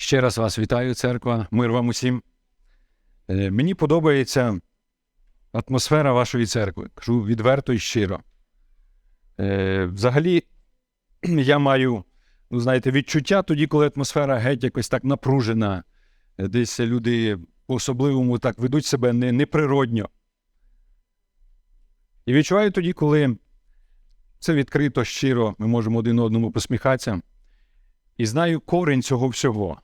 Ще раз вас вітаю, церква, мир вам усім. Е, Мені подобається атмосфера вашої церкви. Кажу відверто і щиро. Е, Взагалі, я маю, ну, знаєте, відчуття тоді, коли атмосфера геть якось так напружена, е, десь люди по-особливому так ведуть себе не, неприродньо. І відчуваю тоді, коли це відкрито, щиро, ми можемо один одному посміхатися. І знаю корінь цього всього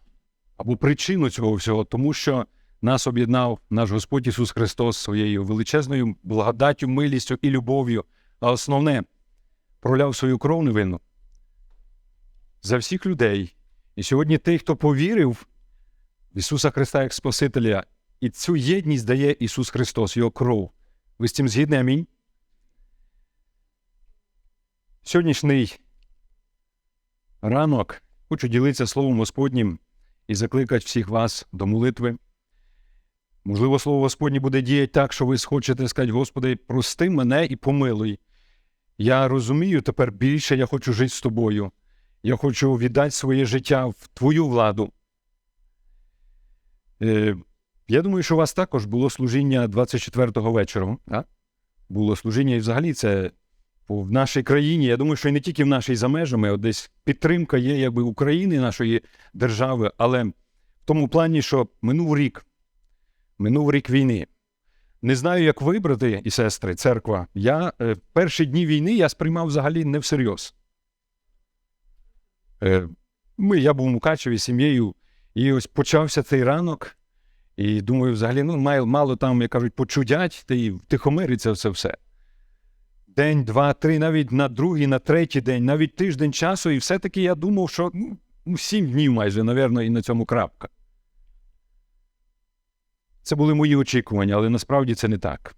або причину цього всього, тому що нас об'єднав наш Господь Ісус Христос своєю величезною благодаттю, милістю і любов'ю, а основне проляв свою кров невинну за всіх людей. І сьогодні той, хто повірив в Ісуса Христа як Спасителя, і цю єдність дає Ісус Христос, Його кров. Ви з цим згідні? Амінь. Сьогоднішній ранок хочу ділитися Словом Господнім і закликати всіх вас до молитви. Можливо, Слово Господнє буде діяти так, що ви схочете сказати, Господи, прости мене і помилуй. Я розумію тепер більше, я хочу жити з тобою. Я хочу віддати своє життя в Твою владу. Е, я думаю, що у вас також було служіння 24-го вечора. А? Було служіння і взагалі це в нашій країні. Я думаю, що і не тільки в нашій за межами, от десь підтримка є якби України, нашої держави, але в тому плані, що минув рік, минув рік війни. Не знаю, як ви, брати і сестри, церква. Я е, перші дні війни я сприймав взагалі не всерйоз. Е, ми, я був у Мукачеві сім'єю, і ось почався цей ранок. І думаю, взагалі, ну, мало, там, як кажуть, почудять, та й втихомириться все все. День, два, три, навіть на другий, на третій день, навіть тиждень часу, і все-таки я думав, що ну, ну, сім днів майже, напевно, і на цьому крапка. Це були мої очікування, але насправді це не так.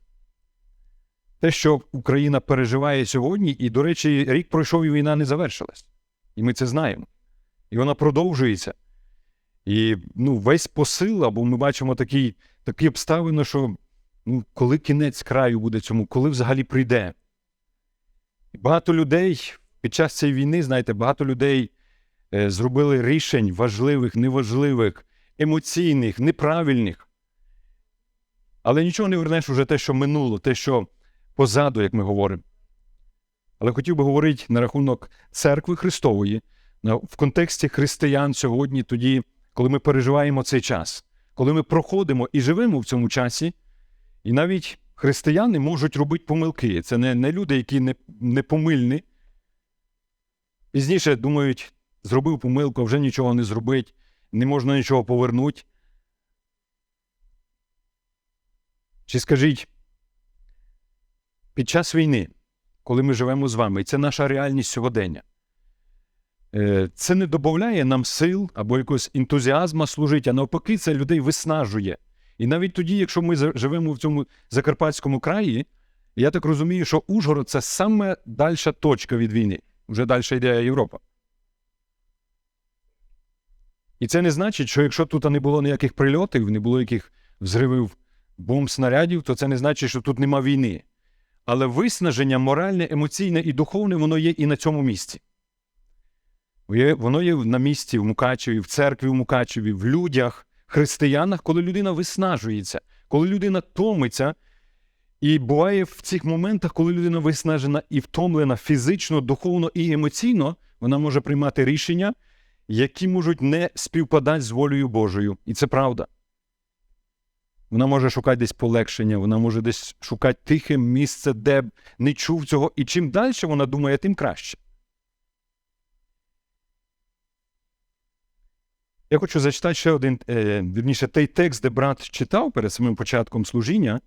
Те, що Україна переживає сьогодні, і, до речі, рік пройшов і війна не завершилась. І ми це знаємо. І вона продовжується. І ну, весь посил, або ми бачимо такі, такі обставини, що ну, коли кінець краю буде цьому, коли взагалі прийде. Багато людей під час цієї війни, знаєте, багато людей е, зробили рішень важливих, неважливих, емоційних, неправильних. Але нічого не вернеш уже те, що минуло, те, що позаду, як ми говоримо. Але хотів би говорити на рахунок церкви Христової, в контексті християн сьогодні, тоді, коли ми переживаємо цей час, коли ми проходимо і живемо в цьому часі, і навіть християни можуть робити помилки. Це не, не люди, які не, не помильні. Пізніше думають, зробив помилку, вже нічого не зробить, не можна нічого повернути. Чи скажіть, під час війни, коли ми живемо з вами, і це наша реальність сьогодення, е, це не додає нам сил або якогось ентузіазму служити, а навпаки, це людей виснажує. І навіть тоді, якщо ми живемо в цьому Закарпатському краї, я так розумію, що Ужгород це саме дальша точка від війни. Вже далі йде Європа. І це не значить, що якщо тут не було ніяких прильотів, не було яких взривів бомб снарядів, то це не значить, що тут нема війни. Але виснаження моральне, емоційне і духовне, воно є і на цьому місці. Воно є на місці в Мукачеві, в церкві в Мукачеві, в людях, християнах, коли людина виснажується, коли людина томиться. І буває в цих моментах, коли людина виснажена і втомлена фізично, духовно і емоційно, вона може приймати рішення, які можуть не співпадати з волею Божою. І це правда. Вона може шукати десь полегшення, вона може десь шукати тихе місце, де не чув цього. І чим далі вона думає, тим краще. Я хочу зачитати ще один, е, вірніше, той текст, де брат читав перед самим початком служіння.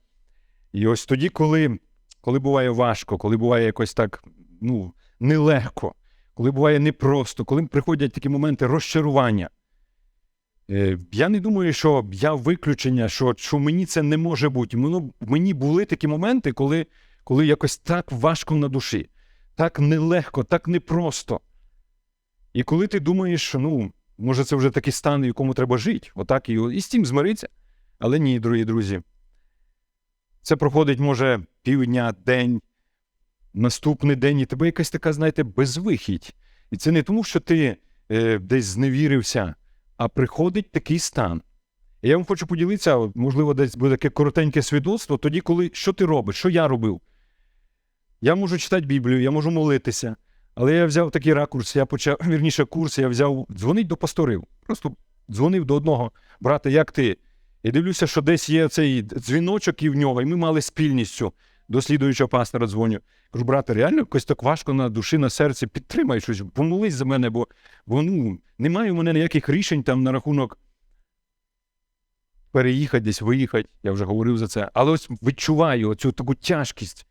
І ось тоді, коли, коли буває важко, коли буває якось так ну, нелегко, коли буває непросто, коли приходять такі моменти розчарування. Е, я не думаю, що я виключення, що, що мені це не може бути. Мені були такі моменти, коли, коли якось так важко на душі, так нелегко, так непросто. І коли ти думаєш, ну, може, це вже такий стан, в якому треба жити, отак і, і з тим змиритися. Але ні, дорогі друзі. Це проходить, може, півдня, день, наступний день, і тебе якась така, знаєте, безвихідь. І це не тому, що ти е, десь зневірився, а приходить такий стан. І я вам хочу поділитися, можливо, десь буде таке коротеньке свідоцтво, тоді, коли що ти робиш, що я робив. Я можу читати Біблію, я можу молитися, але я взяв такий ракурс, я почав, вірніше, курс, я взяв дзвонить до пасторів. Просто дзвонив до одного, брате, як ти? І дивлюся, що десь є цей дзвіночок і в нього, і ми мали спільність цю. До слідуючого пастора дзвоню. Кажу, брате, реально якось так важко на душі, на серці, підтримай щось, помолись за мене, бо, бо ну, немає у мене ніяких рішень там на рахунок переїхати десь, виїхати. Я вже говорив за це. Але ось відчуваю оцю таку тяжкість.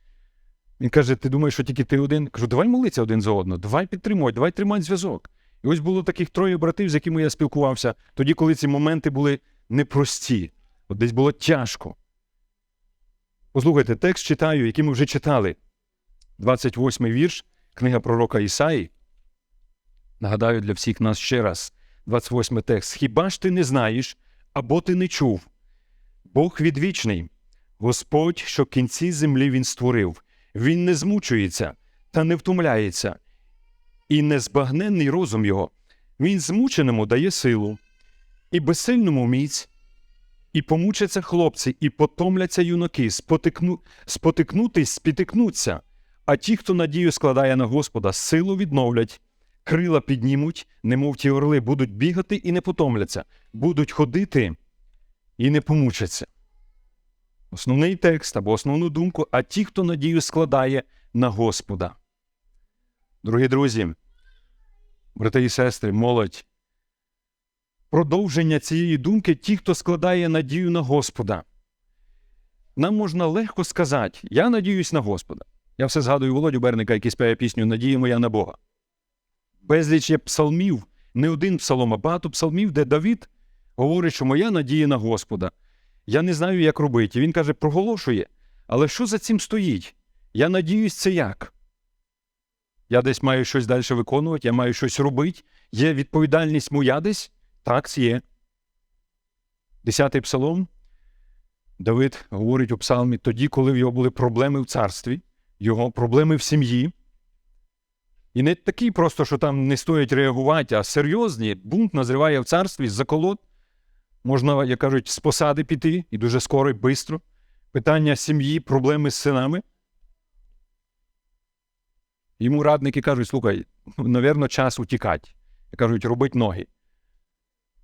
Він каже: ти думаєш, що тільки ти один? Кажу, давай молитися один за одного, давай підтримувати, давай тримати зв'язок. І ось було таких троє братів, з якими я спілкувався, тоді, коли ці моменти були непрості, от десь було тяжко. Послухайте, текст читаю, який ми вже читали. 28-й вірш, книга пророка Ісаї. Нагадаю для всіх нас ще раз, 28 текст. Хіба ж ти не знаєш, або ти не чув? Бог відвічний, Господь, що кінці землі Він створив, Він не змучується та не втомляється, і незбагненний розум його. Він змученому дає силу, і безсильному міць, і помучаться хлопці, і потомляться юнаки, спотикну... спотикнутись, спітикнуться. А ті, хто надію складає на Господа, силу відновлять, крила піднімуть, немов ті орли, будуть бігати і не потомляться, будуть ходити і не помучаться. Основний текст або основну думку, а ті, хто надію складає на Господа. Дорогі друзі, брати і сестри, молодь, продовження цієї думки ті, хто складає надію на Господа. Нам можна легко сказати, я надіюсь на Господа. Я все згадую Володю Берника, який співає пісню Надія моя на Бога. Безліч є псалмів, не один псалом, а багато псалмів, де Давід говорить, що моя надія на Господа. Я не знаю, як робити. Він каже, проголошує. Але що за цим стоїть? Я надіюсь, це як? Я десь маю щось далі виконувати, я маю щось робити. Є відповідальність моя десь? Так, це є. Десятий псалом. Давид говорить у псалмі тоді, коли в його були проблеми в царстві, його проблеми в сім'ї. І не такі просто, що там не стоять реагувати, а серйозні. Бунт назріває в царстві заколот. Можна, як кажуть, з посади піти, і дуже скоро і швидко. Питання сім'ї, проблеми з синами. Йому радники кажуть: слухай, навірно, час утікати. Кажуть, робить ноги.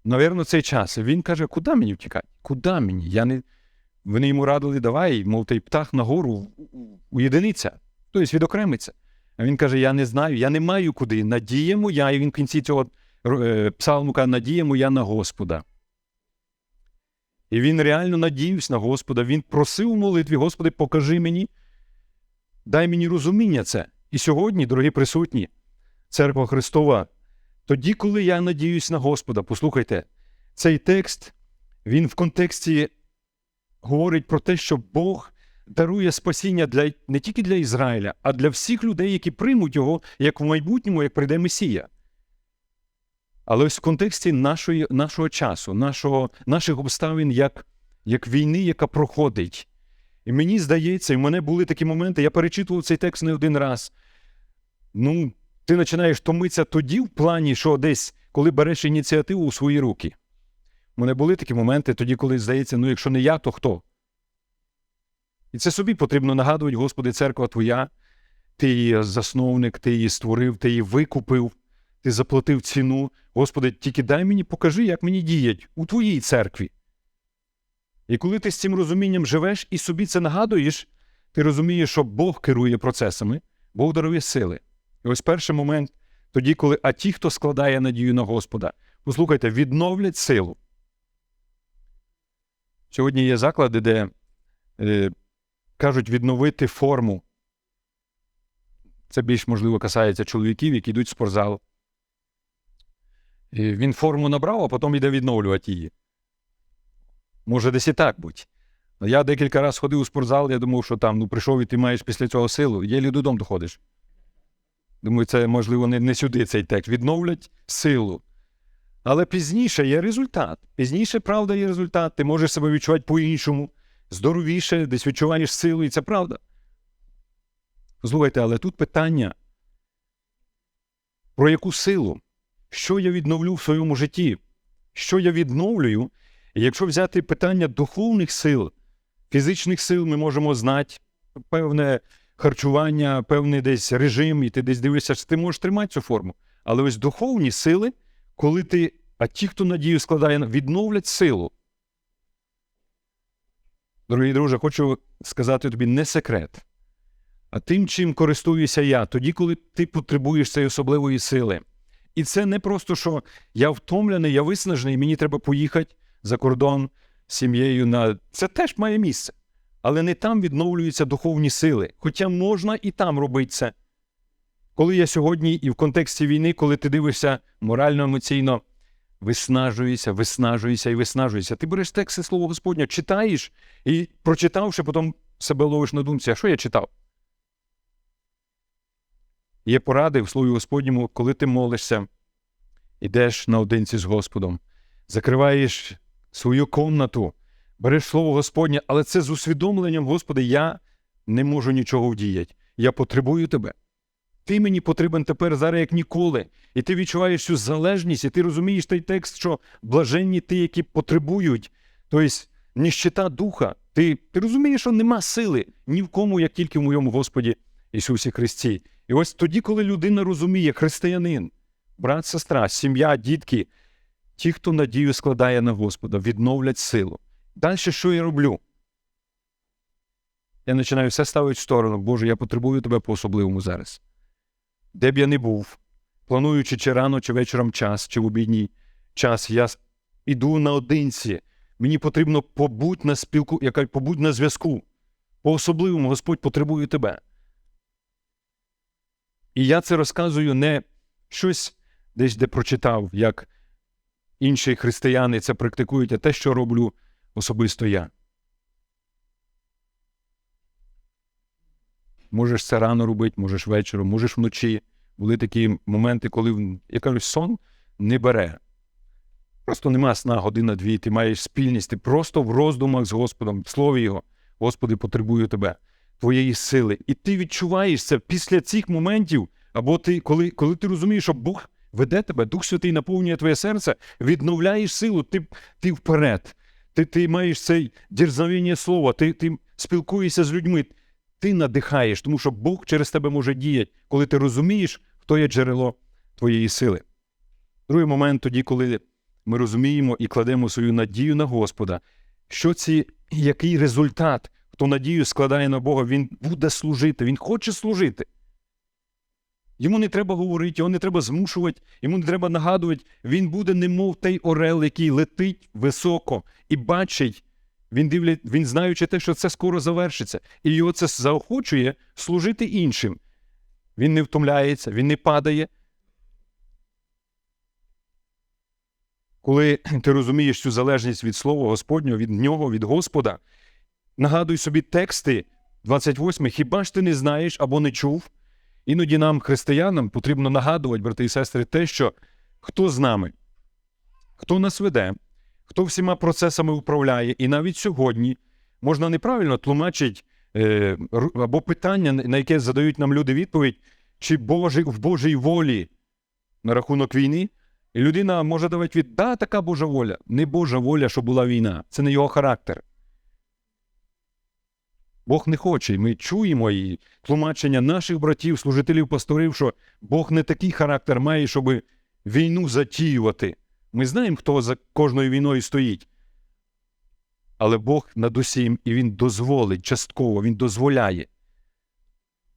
Навірно, цей час. Він каже, куди мені втікати? Куди мені? Я не... Вони йому радили, давай, мов той птах нагору уєдиниться, тобто відокремиться. А він каже: Я не знаю, я не маю куди. Надія моя, і він в кінці цього е, псалму каже, надія моя на Господа. І він реально надіявся на Господа. Він просив у молитві, Господи, покажи мені, дай мені розуміння це. І сьогодні, дорогі присутні, церква Христова, тоді, коли я надіюсь на Господа, послухайте, цей текст, він в контексті говорить про те, що Бог дарує спасіння для, не тільки для Ізраїля, а для всіх людей, які приймуть його як в майбутньому, як прийде Месія. Але ось в контексті нашої, нашого часу, нашого, наших обставин, як, як війни, яка проходить. І мені здається, і в мене були такі моменти, я перечитував цей текст не один раз. Ну, ти починаєш томитися тоді, в плані, що десь, коли береш ініціативу у свої руки. У мене були такі моменти тоді, коли здається, ну якщо не я, то хто? І це собі потрібно нагадувати, Господи, церква Твоя, Ти її засновник, Ти її створив, Ти її викупив, Ти заплатив ціну. Господи, тільки дай мені, покажи, як мені діять у Твоїй церкві. І коли ти з цим розумінням живеш і собі це нагадуєш, ти розумієш, що Бог керує процесами, Бог дарує сили. І ось перший момент, тоді, коли а ті, хто складає надію на Господа, послухайте, відновлять силу. Сьогодні є заклади, де е, кажуть відновити форму. Це більш можливо касається чоловіків, які йдуть в спортзал. Він форму набрав, а потім йде відновлювати її. Може, десь і так бути. Я декілька разів ходив у спортзал, я думав, що там ну, прийшов і ти маєш після цього силу, єлі додому доходиш. Думаю, це, можливо, не, не сюди цей текст. Відновлять силу. Але пізніше є результат. Пізніше, правда, є результат. Ти можеш себе відчувати по-іншому, здоровіше, десь відчуваєш силу, і це правда. Слухайте, але тут питання: про яку силу? Що я відновлю в своєму житті? що я відновлюю. І якщо взяти питання духовних сил, фізичних сил, ми можемо знати певне харчування, певний десь режим, і ти десь дивишся, що ти можеш тримати цю форму. Але ось духовні сили, коли ти, а ті, хто надію складає, відновлять силу. Дорогі друже, хочу сказати тобі не секрет. А тим, чим користуюся я, тоді, коли ти потребуєш цієї особливої сили. І це не просто, що я втомлений, я виснажений, мені треба поїхати за кордон з сім'єю на. Це теж має місце. Але не там відновлюються духовні сили. Хоча можна і там робити це. Коли я сьогодні і в контексті війни, коли ти дивишся морально, емоційно, виснажуєшся, виснажуєшся і виснажуєшся. Ти береш тексти Слова Господня, читаєш і, прочитавши, потім себе ловиш на думці, а що я читав? Є поради в Слові Господньому, коли ти молишся, ідеш наодинці з Господом, закриваєш свою комнату, береш Слово Господнє, але це з усвідомленням, Господи, я не можу нічого вдіяти. Я потребую тебе. Ти мені потрібен тепер зараз як ніколи. І ти відчуваєш цю залежність, і ти розумієш той текст, що блаженні ті, які потребують, тобто ніщита духа. Ти, ти розумієш, що нема сили ні в кому, як тільки в моєму Господі Ісусі Христі. І ось тоді, коли людина розуміє, християнин, брат, сестра, сім'я, дітки, ті, хто надію складає на Господа, відновлять силу. Далі що я роблю? Я починаю все ставити в сторону. Боже, я потребую тебе по-особливому зараз. Де б я не був, плануючи чи рано, чи вечором час, чи в обідній час, я іду наодинці. Мені потрібно побудь на спілку, яка побудь на зв'язку. По-особливому Господь потребує тебе. І я це розказую не щось десь, де прочитав, як інші християни це практикують, а те, що роблю особисто я. Можеш це рано робити, можеш вечором, можеш вночі. Були такі моменти, коли я кажу, сон не бере. Просто нема сна година-дві, ти маєш спільність, ти просто в роздумах з Господом, в слові Його. Господи, потребую тебе, твоєї сили. І ти відчуваєш це після цих моментів, або ти, коли, коли ти розумієш, що Бог веде тебе, Дух Святий наповнює твоє серце, відновляєш силу, ти ти вперед. Ти ти маєш цей дерзновіння слова, ти, ти спілкуєшся з людьми, ти надихаєш, тому що Бог через тебе може діяти, коли ти розумієш, хто є джерело твоєї сили. Другий момент тоді, коли ми розуміємо і кладемо свою надію на Господа, що ці, який результат, хто надію складає на Бога, він буде служити, він хоче служити. Йому не треба говорити, його не треба змушувати, йому не треба нагадувати. Він буде, немов той орел, який летить високо і бачить, він дивлять, він знаючи те, що це скоро завершиться, і його це заохочує служити іншим. Він не втомляється, він не падає. Коли ти розумієш цю залежність від Слова Господнього, від нього, від Господа, нагадуй собі тексти 28 хіба ж ти не знаєш або не чув? Іноді нам, християнам, потрібно нагадувати, брати і сестри, те, що хто з нами, хто нас веде, хто всіма процесами управляє, і навіть сьогодні можна неправильно тлумачити е, або питання, на яке задають нам люди відповідь, чи Божий, в Божій волі на рахунок війни. І людина може давати від, да, така Божа воля. Не Божа воля, що була війна. Це не його характер. Бог не хоче. І ми чуємо і тлумачення наших братів, служителів, пасторів, що Бог не такий характер має, щоб війну затіювати. Ми знаємо, хто за кожною війною стоїть. Але Бог над усім, і Він дозволить частково, Він дозволяє.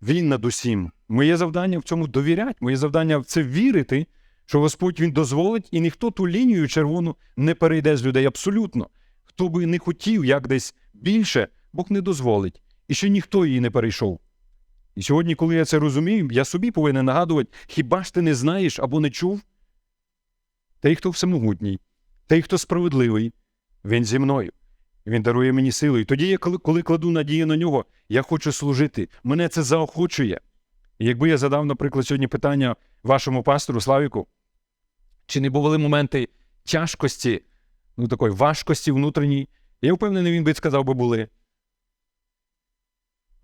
Він над усім. Моє завдання в цьому довіряти, моє завдання в це вірити, що Господь Він дозволить, і ніхто ту лінію червону не перейде з людей абсолютно. Хто би не хотів як десь більше, Бог не дозволить. І ще ніхто її не перейшов. І сьогодні, коли я це розумію, я собі повинен нагадувати, хіба ж ти не знаєш або не чув? Той, хто всемогутній, той, хто справедливий, він зі мною. Він дарує мені силу. І тоді, я, коли, кладу надію на нього, я хочу служити. Мене це заохочує. І якби я задав, наприклад, сьогодні питання вашому пастору Славіку, чи не бували моменти тяжкості, ну такої важкості внутрішній, я впевнений, він би сказав би були.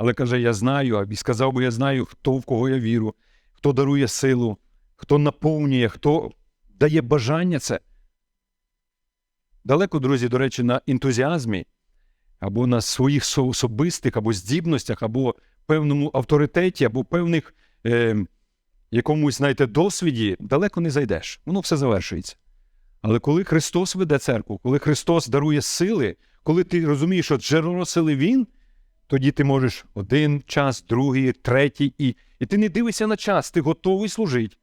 Але каже, я знаю, і сказав би, я знаю, хто в кого я віру, хто дарує силу, хто наповнює, хто дає бажання це. Далеко, друзі, до речі, на ентузіазмі, або на своїх особистих, або здібностях, або певному авторитеті, або певних е, якомусь, знаєте, досвіді, далеко не зайдеш. Воно все завершується. Але коли Христос веде церкву, коли Христос дарує сили, коли ти розумієш, що джерело сили Він, тоді ти можеш один час, другий, третій, і, і ти не дивишся на час, ти готовий служити,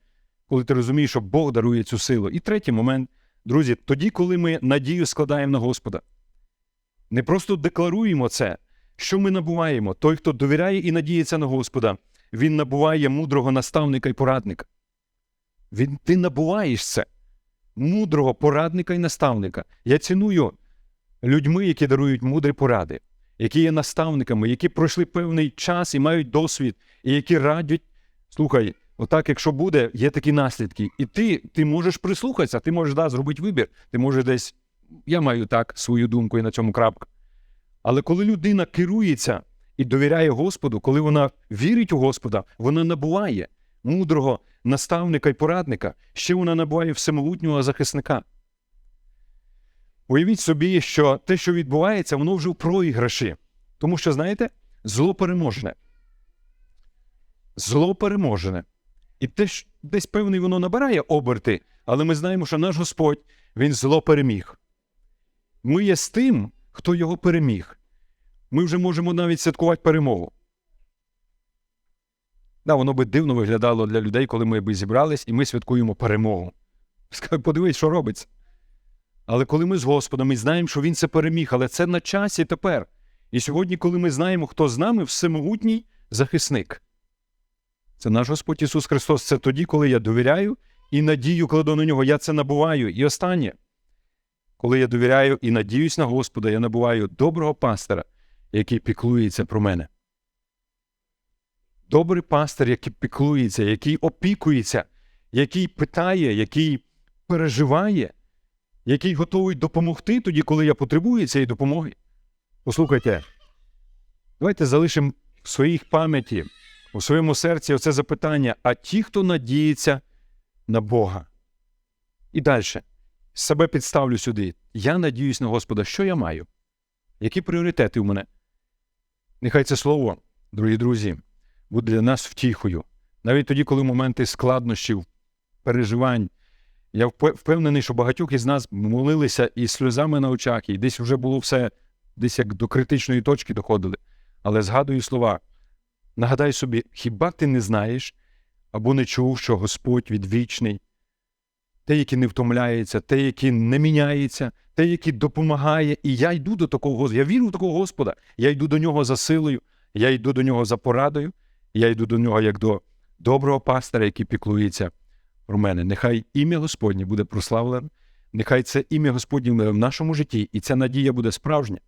коли ти розумієш, що Бог дарує цю силу. І третій момент, друзі, тоді, коли ми надію складаємо на Господа, не просто декларуємо це, що ми набуваємо. Той, хто довіряє і надіється на Господа, він набуває мудрого наставника і порадника. Він, ти набуваєш це, мудрого порадника і наставника. Я ціную людьми, які дарують мудрі поради, які є наставниками, які пройшли певний час і мають досвід, і які радять. Слухай, отак, якщо буде, є такі наслідки. І ти, ти можеш прислухатися, ти можеш да, зробити вибір, ти можеш десь. Я маю так свою думку і на цьому крапка. Але коли людина керується і довіряє Господу, коли вона вірить у Господа, вона набуває мудрого наставника і порадника, ще вона набуває всемогутнього захисника. Уявіть собі, що те, що відбувається, воно вже в проіграші. Тому що, знаєте, зло переможне. Зло переможене. І теж десь певний воно набирає оберти, але ми знаємо, що наш Господь він зло переміг. Ми є з тим, хто його переміг. Ми вже можемо навіть святкувати перемогу. Да, воно би дивно виглядало для людей, коли ми би зібрались і ми святкуємо перемогу. Подивись, що робиться. Але коли ми з Господом, ми знаємо, що Він це переміг, але це на часі тепер. І сьогодні, коли ми знаємо, хто з нами, всемогутній захисник. Це наш Господь Ісус Христос. Це тоді, коли я довіряю і надію кладу на нього. Я це набуваю. І останнє, коли я довіряю і надіюсь на Господа, я набуваю доброго пастора, який піклується про мене. Добрий пастир, який піклується, який опікується, який питає, який переживає, який готовий допомогти тоді, коли я потребую цієї допомоги. Послухайте, давайте залишимо в своїх пам'яті, у своєму серці оце запитання: а ті, хто надіється на Бога. І далі. Себе підставлю сюди. Я надіюсь на Господа, що я маю? Які пріоритети у мене? Нехай це слово, дорогі друзі, буде для нас втіхою. Навіть тоді, коли моменти складнощів, переживань. Я впе- впевнений, що багатьох із нас молилися і сльозами на очах, і десь вже було все, десь як до критичної точки доходили. Але згадую слова. Нагадай собі, хіба ти не знаєш або не чув, що Господь відвічний, те, який не втомляється, те, який не міняється, те, який допомагає. І я йду до такого Господа. Я вірю в такого Господа. Я йду до нього за силою, я йду до нього за порадою, я йду до нього як до доброго пастора, який піклується про мене. Нехай ім'я Господнє буде прославлене, нехай це ім'я Господнє в нашому житті, і ця надія буде справжня.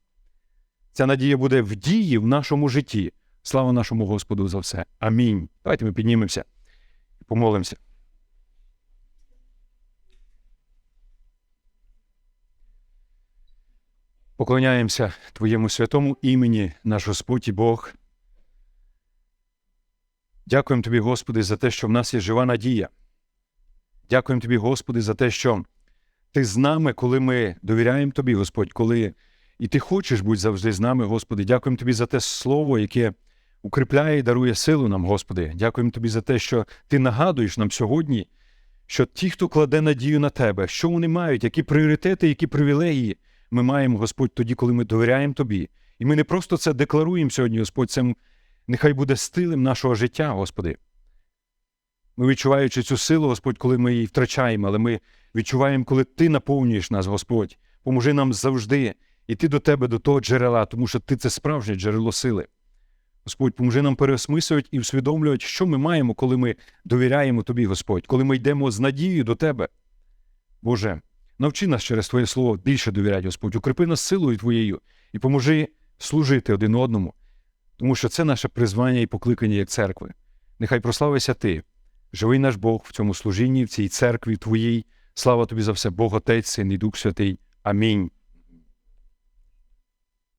Ця надія буде в дії в нашому житті. Слава нашому Господу за все. Амінь. Давайте ми піднімемося і помолимося. Поклоняємося Твоєму святому імені, наш Господь і Бог. Дякуємо Тобі, Господи, за те, що в нас є жива надія. Дякуємо Тобі, Господи, за те, що Ти з нами, коли ми довіряємо Тобі, Господь, коли і Ти хочеш бути завжди з нами, Господи. Дякуємо Тобі за те слово, яке укріпляє і дарує силу нам, Господи. Дякуємо Тобі за те, що Ти нагадуєш нам сьогодні, що ті, хто кладе надію на Тебе, що вони мають, які пріоритети, які привілегії ми маємо, Господь, тоді, коли ми довіряємо Тобі. І ми не просто це декларуємо сьогодні, Господь, це нехай буде стилем нашого життя, Господи. Ми відчуваючи цю силу, Господь, коли ми її втрачаємо, але ми відчуваємо, коли Ти наповнюєш нас, Господь. Поможи нам завжди йти до Тебе, до того джерела, тому що Ти це справжнє джерело сили. Господь, поможи нам переосмислювати і усвідомлювати, що ми маємо, коли ми довіряємо Тобі, Господь, коли ми йдемо з надією до Тебе. Боже, навчи нас через Твоє Слово більше довіряти, Господь, укріпи нас силою Твоєю і поможи служити один одному, тому що це наше призвання і покликання як церкви. Нехай прославися Ти, живий наш Бог в цьому служінні, в цій церкві Твоїй. Слава Тобі за все, Бог Отець, Син і Дух Святий. Амінь.